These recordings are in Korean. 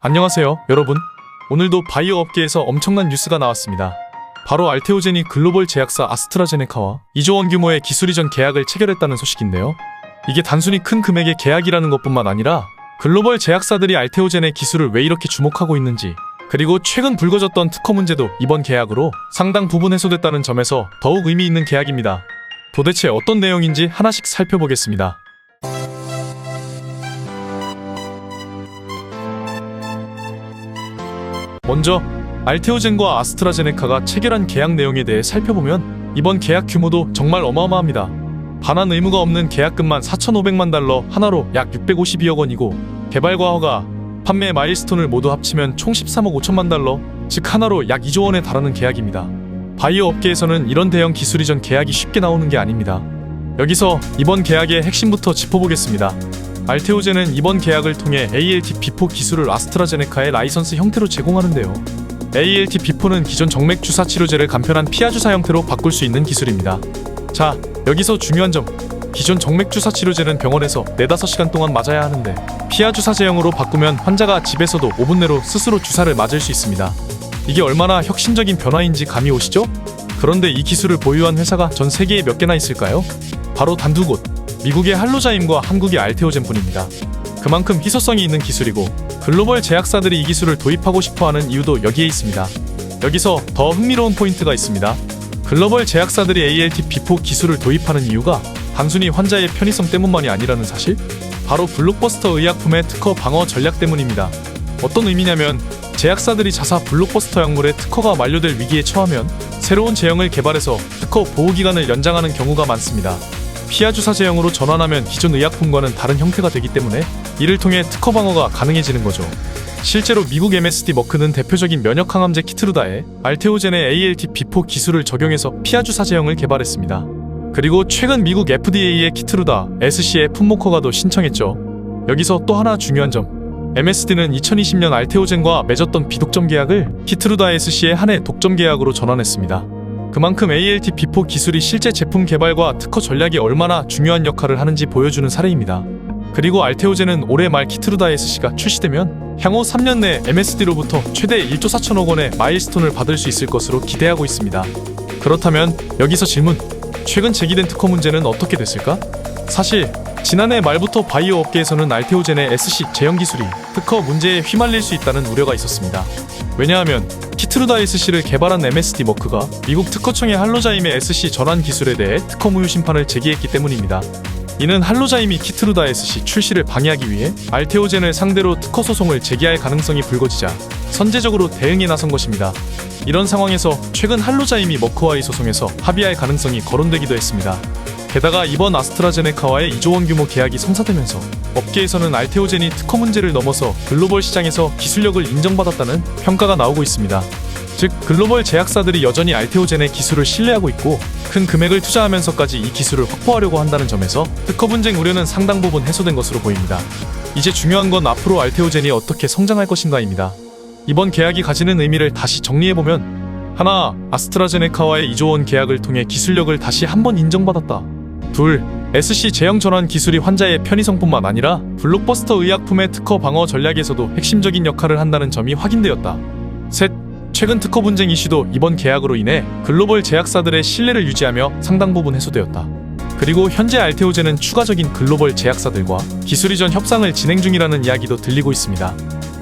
안녕하세요, 여러분. 오늘도 바이오 업계에서 엄청난 뉴스가 나왔습니다. 바로 알테오젠이 글로벌 제약사 아스트라제네카와 2조 원 규모의 기술 이전 계약을 체결했다는 소식인데요. 이게 단순히 큰 금액의 계약이라는 것뿐만 아니라 글로벌 제약사들이 알테오젠의 기술을 왜 이렇게 주목하고 있는지 그리고 최근 불거졌던 특허 문제도 이번 계약으로 상당 부분 해소됐다는 점에서 더욱 의미 있는 계약입니다. 도대체 어떤 내용인지 하나씩 살펴보겠습니다. 먼저 알테오젠과 아스트라제네카가 체결한 계약 내용에 대해 살펴보면 이번 계약 규모도 정말 어마어마합니다. 반환 의무가 없는 계약금만 4,500만 달러 하나로 약 652억 원이고 개발과 허가, 판매 마일스톤을 모두 합치면 총 13억 5천만 달러, 즉 하나로 약 2조 원에 달하는 계약입니다. 바이오 업계에서는 이런 대형 기술 이전 계약이 쉽게 나오는 게 아닙니다. 여기서 이번 계약의 핵심부터 짚어보겠습니다. 알테오젠은 이번 계약을 통해 ALT B4 기술을 아스트라제네카의 라이선스 형태로 제공하는데요. ALT B4는 기존 정맥 주사 치료제를 간편한 피하 주사 형태로 바꿀 수 있는 기술입니다. 자, 여기서 중요한 점. 기존 정맥 주사 치료제는 병원에서 4, 5시간 동안 맞아야 하는데 피하 주사 제형으로 바꾸면 환자가 집에서도 5분 내로 스스로 주사를 맞을 수 있습니다. 이게 얼마나 혁신적인 변화인지 감이 오시죠? 그런데 이 기술을 보유한 회사가 전 세계에 몇 개나 있을까요? 바로 단두 곳. 미국의 할로자임과 한국의 알테오젠뿐입니다. 그만큼 희소성이 있는 기술이고 글로벌 제약사들이 이 기술을 도입하고 싶어하는 이유도 여기에 있습니다. 여기서 더 흥미로운 포인트가 있습니다. 글로벌 제약사들이 ALT B4 기술을 도입하는 이유가 단순히 환자의 편의성 때문만이 아니라는 사실? 바로 블록버스터 의약품의 특허 방어 전략 때문입니다. 어떤 의미냐면 제약사들이 자사 블록버스터 약물의 특허가 만료될 위기에 처하면 새로운 제형을 개발해서 특허 보호 기간을 연장하는 경우가 많습니다. 피하 주사 제형으로 전환하면 기존 의약품과는 다른 형태가 되기 때문에 이를 통해 특허 방어가 가능해지는 거죠. 실제로 미국 MSD 머크는 대표적인 면역 항암제 키트루다에 알테오젠의 ALT B4 기술을 적용해서 피하 주사 제형을 개발했습니다. 그리고 최근 미국 FDA의 키트루다 SC의 품목허가도 신청했죠. 여기서 또 하나 중요한 점. MSD는 2020년 알테오젠과 맺었던 비독점 계약을 키트루다 SC의 한 해 독점 계약으로 전환했습니다. 그만큼 ALT B4 기술이 실제 제품 개발과 특허 전략이 얼마나 중요한 역할을 하는지 보여주는 사례입니다. 그리고 알테오젠은 올해 말 키트루다 SC가 출시되면 향후 3년 내 MSD로부터 최대 1조 4천억 원의 마일스톤을 받을 수 있을 것으로 기대하고 있습니다. 그렇다면 여기서 질문. 최근 제기된 특허 문제는 어떻게 됐을까? 사실 지난해 말부터 바이오 업계에서는 알테오젠의 SC 제형 기술이 특허 문제에 휘말릴 수 있다는 우려가 있었습니다. 왜냐하면 키트루다 SC를 개발한 MSD 머크가 미국 특허청의 할로자임의 SC 전환 기술에 대해 특허 무효 심판을 제기했기 때문입니다. 이는 할로자임이 키트루다 SC 출시를 방해하기 위해 알테오젠을 상대로 특허 소송을 제기할 가능성이 불거지자 선제적으로 대응에 나선 것입니다. 이런 상황에서 최근 할로자임이 머크와의 소송에서 합의할 가능성이 거론되기도 했습니다. 게다가 이번 아스트라제네카와의 2조 원 규모 계약이 성사되면서 업계에서는 알테오젠이 특허 문제를 넘어서 글로벌 시장에서 기술력을 인정받았다는 평가가 나오고 있습니다. 즉 글로벌 제약사들이 여전히 알테오젠의 기술을 신뢰하고 있고 큰 금액을 투자하면서까지 이 기술을 확보하려고 한다는 점에서 특허 분쟁 우려는 상당 부분 해소된 것으로 보입니다. 이제 중요한 건 앞으로 알테오젠이 어떻게 성장할 것인가입니다. 이번 계약이 가지는 의미를 다시 정리해보면 하나, 아스트라제네카와의 2조 원 계약을 통해 기술력을 다시 한 번 인정받았다. 둘, SC 제형 전환 기술이 환자의 편의성뿐만 아니라 블록버스터 의약품의 특허 방어 전략에서도 핵심적인 역할을 한다는 점이 확인되었다. 셋, 최근 특허 분쟁 이슈도 이번 계약으로 인해 글로벌 제약사들의 신뢰를 유지하며 상당 부분 해소되었다. 그리고 현재 알테오젠은 추가적인 글로벌 제약사들과 기술 이전 협상을 진행 중이라는 이야기도 들리고 있습니다.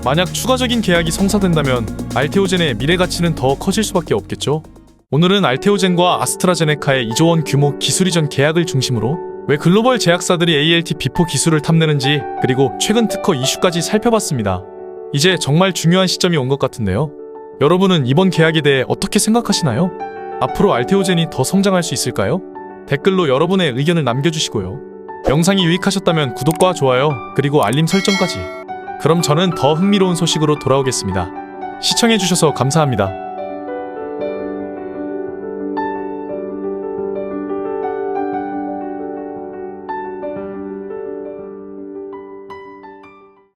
만약 추가적인 계약이 성사된다면 알테오젠의 미래 가치는 더 커질 수밖에 없겠죠. 오늘은 알테오젠과 아스트라제네카의 2조 원 규모 기술 이전 계약을 중심으로 왜 글로벌 제약사들이 ALT B4 기술을 탐내는지 그리고 최근 특허 이슈까지 살펴봤습니다. 이제 정말 중요한 시점이 온 것 같은데요. 여러분은 이번 계약에 대해 어떻게 생각하시나요? 앞으로 알테오젠이 더 성장할 수 있을까요? 댓글로 여러분의 의견을 남겨주시고요. 영상이 유익하셨다면 구독과 좋아요, 그리고 알림 설정까지. 그럼 저는 더 흥미로운 소식으로 돌아오겠습니다. 시청해주셔서 감사합니다.